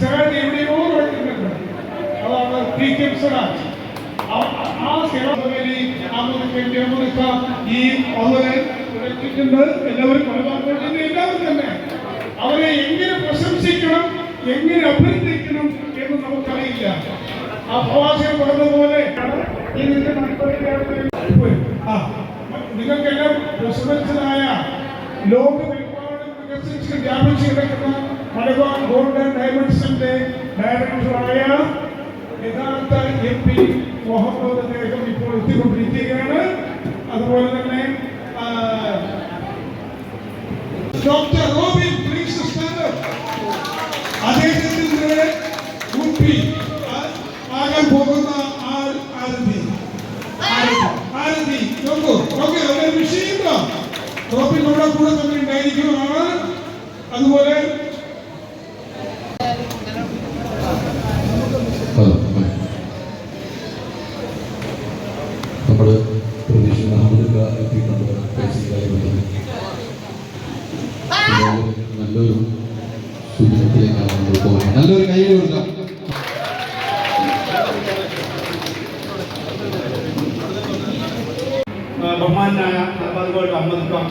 സിറാജ് എവിടെയോ പഠിക്കുന്നുണ്ട് അതാണ് പി കെ തന്നെ. അവരെ എങ്ങനെ പ്രശംസിക്കണം എങ്ങനെ അഭിനന്ദിക്കണം എന്ന് നമുക്കറിയില്ല. ആ പ്രവാസികൾ പറഞ്ഞതുപോലെ നിങ്ങൾക്കെല്ലാം സുപരിചിതമായ ലോകമെമ്പാടും വികസിച്ച് വ്യാപിച്ചു കിടക്കുന്ന ഡയമണ്ട്സിന്റെ ഡയറക്ടറായ യഥാർത്ഥ എം പി മുഹമ്മദ് അദ്ദേഹം ഇപ്പോൾ എത്തിക്കൊണ്ടിരിക്കുകയാണ്. അതുപോലെ തന്നെ ഡോക്ടർ റോബിൻ അദ്ദേഹത്തിന്റെ കുട്ടി ആകാൻ പോകുന്ന ആൾ ആരതി? ആരതി. നോക്കൂ ഓക്കെ ഒരു വിഷയമുണ്ടോ റോബിൻ നമ്മുടെ കൂടെ തന്നെ ഉണ്ടായിരിക്കുന്നതാണ് അതുപോലെ ഹലോ നമ്മൾ പ്രതീക്ഷ അഹമ്മദ് എത്തിയിട്ടുണ്ട് പൈസക്കാരെ നല്ലൊരു ശുചിത്വത്തിലേക്കാണ് നല്ലൊരു കൈ കൊടുക്കാം. ബഹുമാനായ അതുപോലെ അഹമ്മദ് ഖാൻ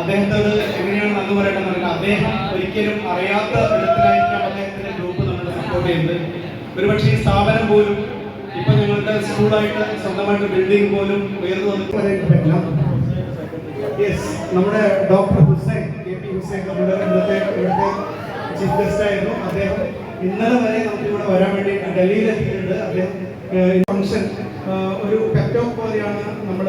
അദ്ദേഹത്തോട് എങ്ങനെയാണ് നന്ദി പറയേണ്ടത് അറിയില്ല. അദ്ദേഹം ഒരിക്കലും അറിയാത്ത വിധത്തിലായിരിക്കാം അദ്ദേഹത്തിന്റെ ഗ്രൂപ്പ് നമ്മൾ സപ്പോർട്ട് ചെയ്യുന്നത്. ഒരുപക്ഷെ ഈ സ്ഥാപനം പോലും ഇപ്പൊ ഞങ്ങളുടെ സ്കൂളായിട്ട് സ്വന്തമായിട്ട് ബിൽഡിംഗ് പോലും ഉയർന്നു വന്നിട്ടില്ല നമ്മുടെ ഡോക്ടർ ഹുസൈൻ കെ ഹുസൈൻ നമ്മുടെ ഇന്നത്തെ ചീഫ് ഗസ്റ്റ് അദ്ദേഹം ഇന്നലെ വരെ നമുക്ക് ഇവിടെ വരാൻ വേണ്ടി ഡൽഹിയിൽ എത്തിയിട്ടുണ്ട് അദ്ദേഹം ഫംഗ്ഷൻ ഒരു പെറ്റോക്ക് പോലെയാണ് നമ്മൾ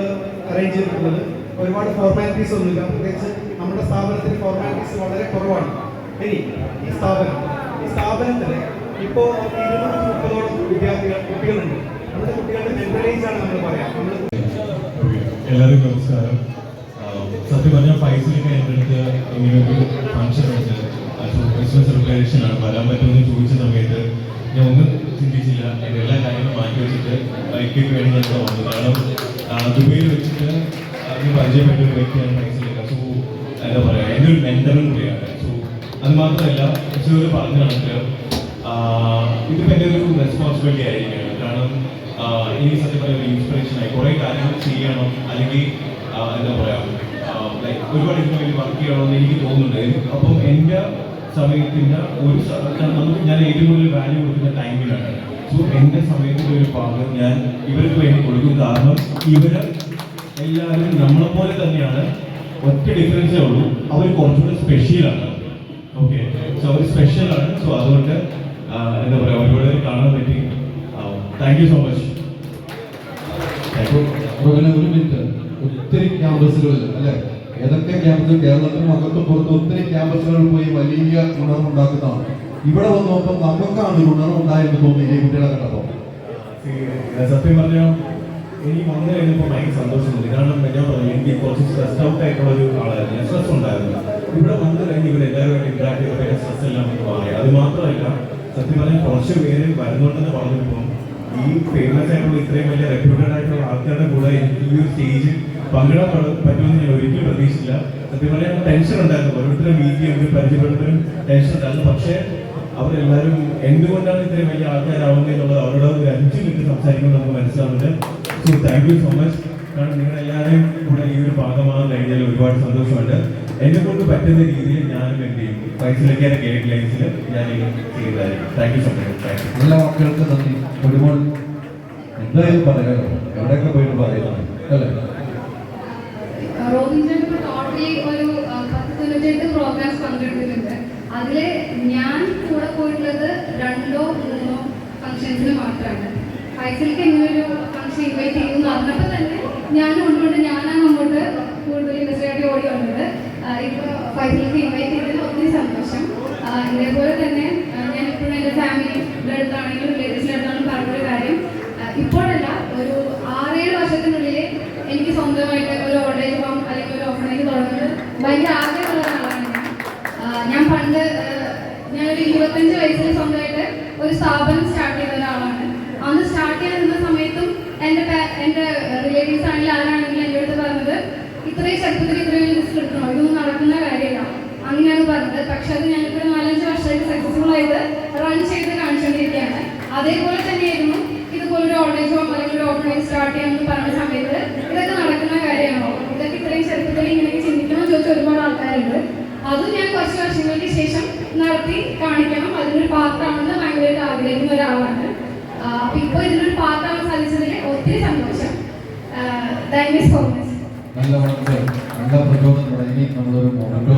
അറേഞ്ച് ചെയ്തിട്ടുള്ളത്. ഒരുപാട് ഫോർമാലിറ്റീസ് ഒന്നുമില്ല. പ്രത്യേകിച്ച് നമ്മുടെ സ്ഥാപനത്തിൽ ഫോർമാലിറ്റീസ് വളരെ കുറവാണ്. ഇനി ഈ സ്ഥാപനം. ഈ സ്ഥാപനത്തിൽ ഇപ്പോൾ ഇരുന്നൂറ്റി മുപ്പതോളം വിദ്യാർത്ഥികൾ കുട്ടികളുണ്ട്. നമ്മുടെ കുട്ടികളുടെ മെന്റൽ ആണ് നമ്മൾ പറയാം. എല്ലാവർക്കും നമസ്കാരം. സത്യം പറഞ്ഞാൽ ഫൈസിലൊക്കെ എന്റെ അടുത്ത് ഇങ്ങനെ ഒരു ഫംഗ്ഷൻ ഉണ്ട്. ക്രിസ്മസ് സെലിബ്രേഷൻ ആണ്. വരാൻ പറ്റുമെന്ന് ചോദിച്ച സമയത്ത് ഞാൻ ഒന്നും ചിന്തിച്ചില്ല. എന്റെ എല്ലാ കാര്യങ്ങളും മാറ്റി വെച്ചിട്ട് ബൈക്കിന് വേണ്ടി ഞാൻ വന്നു. കാരണം ദുബൈയിൽ വെച്ചിട്ട് അതിന് പരിചയപ്പെട്ട ഒരു വ്യക്തിയാണ് ഫൈസിലൊക്കെ സോ എന്താ പറയുക എന്റെ ഒരു മെന്ററും കൂടിയാണ്. സോ അത് മാത്രമല്ല ഒരു പറഞ്ഞ കണക്ക് ഇതിപ്പോൾ എന്റെ ഒരു റെസ്പോൺസിബിലിറ്റി ആയിരിക്കും കാരണം എനിക്ക് സത്യം പറയുന്ന ഒരു ഇൻസ്പിറേഷൻ ആയി. കുറേ കാര്യങ്ങൾ ചെയ്യണം. അല്ലെങ്കിൽ എന്താ പറയാ ലൈക്ക് ഒരുപാട് ഇതിന് വർക്ക് ചെയ്യണമെന്ന് എനിക്ക് തോന്നുന്നുണ്ടായിരുന്നു അപ്പം എന്റെ സമയത്തിന്റെ ഒരു നമുക്ക് ഞാൻ ഏറ്റവും കൂടുതൽ വാല്യൂ കൊടുക്കുന്ന ടൈമിലാണ് സോ എന്റെ സമയത്തിന്റെ ഒരു ഭാഗം ഞാൻ ഇവർക്ക് വേണ്ടി കൊടുക്കും. കാരണം ഇവർ എല്ലാവരും നമ്മളെപ്പോലെ തന്നെയാണ്. ഒറ്റ ഡിഫറൻസേ ഉള്ളൂ. അവർ കുറച്ചുകൂടെ സ്പെഷ്യലാണ് ഓക്കെ സോ അവർ സ്പെഷ്യലാണ് സോ അതുകൊണ്ട് എന്താ പറയുക അവരോട് കാണാൻ പറ്റി. താങ്ക് യു സോ മച്ച് ഒരു മിനിറ്റ് ഒത്തിരി ക്യാമ്പസുകളിൽ അല്ലെ? ഏതൊക്കെ ക്യാമ്പസ് കേരളത്തിനും അകത്തും പുറത്തും ഒത്തിരി ക്യാമ്പസുകളിൽ പോയി വലിയ ഉണർവുണ്ടാക്കുന്നതാണ് ഇവിടെ വന്ന് നോക്കുമ്പോൾ നമുക്കാണ് ഗുണം ഉണർവുണ്ടായെന്ന് തോന്നി ഈ കുട്ടികളെ കണ്ടപ്പോൾ സത്യം പറഞ്ഞാൽ എനിക്ക് വന്നു കഴിഞ്ഞപ്പോൾ ഭയങ്കര സന്തോഷമുണ്ട്. കാരണം ഞാൻ പറഞ്ഞു എനിക്ക് കുറച്ച് സ്ട്രെസ് ഔട്ട് ആയിട്ടുള്ള ഒരു ആളായിരുന്നു സ്ട്രെസ് ഉണ്ടായിരുന്നു ഇവിടെ വന്നു കഴിഞ്ഞ് ഇവിടെ എല്ലാവരുമായിട്ട് ഇന്ററാക്ട് ചെയ്തപ്പോൾ സ്ട്രെസ് എല്ലാം മാറി. അത് മാത്രമല്ല സത്യം പറഞ്ഞാൽ കുറച്ച് പേര് വരുന്നുണ്ടെന്ന് പറഞ്ഞപ്പോൾ ഈ ഫേമസ് ആയിട്ടുള്ള ഇത്രയും വലിയ റെപ്യൂട്ടഡ് ആയിട്ടുള്ള ആൾക്കാരുടെ കൂടെ എനിക്ക് ഈ ഒരു സ്റ്റേജിൽ പങ്കിടാൻ പറ്റുമെന്ന് ഞാൻ ഒരിക്കലും പ്രതീക്ഷിച്ചില്ല. സത്യം ടെൻഷൻ ഉണ്ടായിരുന്നു. ഓരോരുത്തരെ മീറ്റ് ചെയ്യുമ്പോൾ പരിചയപ്പെടുന്നതിനും ടെൻഷൻ ഉണ്ടായിരുന്നു. പക്ഷേ അവരെല്ലാവരും എന്തുകൊണ്ടാണ് ഇത്രയും വലിയ ആൾക്കാരാവുന്നത് എന്നുള്ളത് അവരോട് ഒരു അഞ്ച് മിനിറ്റ് സംസാരിക്കുമ്പോൾ നമുക്ക് മനസ്സിലാവുന്നുണ്ട്. So thank you so much കാരണം നിങ്ങൾ എല്ലാവരും കൂടെ ഈ ഒരു ഭാഗമാകാൻ കഴിഞ്ഞാൽ ഒരുപാട് സന്തോഷമുണ്ട്. എന്നെ കൊണ്ട് പറ്റുന്ന രീതിയിൽ ഞാനും എന്ത് ചെയ്യും? പൈസയിലേക്കാണ് ഗൈഡ് ലൈൻസിൽ ഞാൻ ഇത് ചെയ്തതായിരിക്കും thank you so much thank you നല്ല വാക്കുകൾക്ക് നന്ദി. ഒരുപാട് എന്തായാലും പറയാമോ എവിടെയൊക്കെ പോയിട്ട് പറയാം അല്ലേ? ഒരു പത്ത് തൊണ്ണൂറ്റെട്ട് പ്രോഗ്രാംസ് പങ്കെടുത്തിട്ടുണ്ട്. അതിൽ ഞാൻ കൂടെ പോയിട്ടുള്ളത് രണ്ടോ മൂന്നോ ഫംഗ്ഷൻസിന് മാത്രമാണ് ഫൈസലിക്ക് ഇങ്ങനെ ഒരു ഫംഗ്ഷൻ ഇൻവൈറ്റ് ചെയ്യുന്നു. പറഞ്ഞപ്പോൾ തന്നെ ഞാൻ കൊണ്ടുകൊണ്ട് ഞാനാണ് അങ്ങോട്ട് കൂടുതൽ ഇൻഡസ്ട്രിയായിട്ട് ഓടി വന്നത്. ഫൈസലിക്ക് ഇൻവൈറ്റ് ചെയ്തതിൽ ഒത്തിരി സന്തോഷം. ഇതേപോലെ തന്നെ ഞാൻ ഇപ്പോഴും എന്റെ ഫാമിലിയുടെ അടുത്താണെങ്കിലും റിലേറ്റീവ്സിന്റെ അടുത്താണെങ്കിലും പറഞ്ഞൊരു കാര്യം. ഇപ്പോഴല്ല ഒരു ആറേഴ് വർഷത്തിനുള്ളിൽ എനിക്ക് സ്വന്തമായിട്ട് ഒരു ഓൾഡേജ് ഹോം അല്ലെങ്കിൽ ഒരു ഓഫണേജ് തുടങ്ങുന്നത് ഭയങ്കര ആഗ്രഹമുള്ള ഒരാളാണ് ഞാൻ. പണ്ട് ഞാനൊരു ഇരുപത്തഞ്ച് വയസ്സിൽ സ്വന്തമായിട്ട് ഒരു സ്ഥാപനം സ്റ്റാർട്ട് ചെയ്ത ഒരാളാണ്. അന്ന് സ്റ്റാർട്ട് ചെയ്യുന്ന സമയത്തും എന്റെ എന്റെ റിലേറ്റീവ്സ് ആണെങ്കിൽ പറഞ്ഞത് ഇത്രയും ചെറുപ്പത്തിൽ ഇത്രയും റിസ്ക് എടുക്കണോ. ഇതൊന്നും നടക്കുന്ന കാര്യമില്ല. അങ്ങനെയാണ് പറഞ്ഞത്. പക്ഷെ അത് ഞാനിപ്പോൾ ഒരു നാലഞ്ച് വർഷമായിട്ട് സക്സസ്ഫുൾ ആയിട്ട് അതേപോലെ തന്നെയായിരുന്നു ഇതുപോലൊരു ഓൺലൈൻ ഫോം അല്ലെങ്കിൽ ഒരു ഓഫ്ലൈൻ സ്റ്റാർട്ട് ചെയ്യാമെന്ന് പറഞ്ഞ സമയത്ത് ഇതൊക്കെ നടക്കുന്ന കാര്യമാണോ? ഇതൊക്കെ ഇത്രയും ചെറുപ്പത്തിൽ ഇങ്ങനെയൊക്കെ ചിന്തിക്കണമെന്ന് ചോദിച്ച ഒരുപാട് ആൾക്കാരുണ്ട്. അതും ഞാൻ കുറച്ച് വർഷങ്ങൾക്ക് ശേഷം നടത്തി കാണിക്കണം. അതിനൊരു പാർട്ടാണെന്ന് ഭയങ്കരമായിട്ട് ആഗ്രഹിക്കുന്ന ഒരാളാണ്. അപ്പൊ ഇപ്പൊ ഇതിനൊരു പാർട്ടാവാൻ സാധിച്ചതിൽ ഒത്തിരി സന്തോഷം. താങ്ക് യു സോ മച്ച് നല്ല വളരെ നല്ല പ്രചോദനം ഇനി നമ്മളൊരു മൊമെന്റോ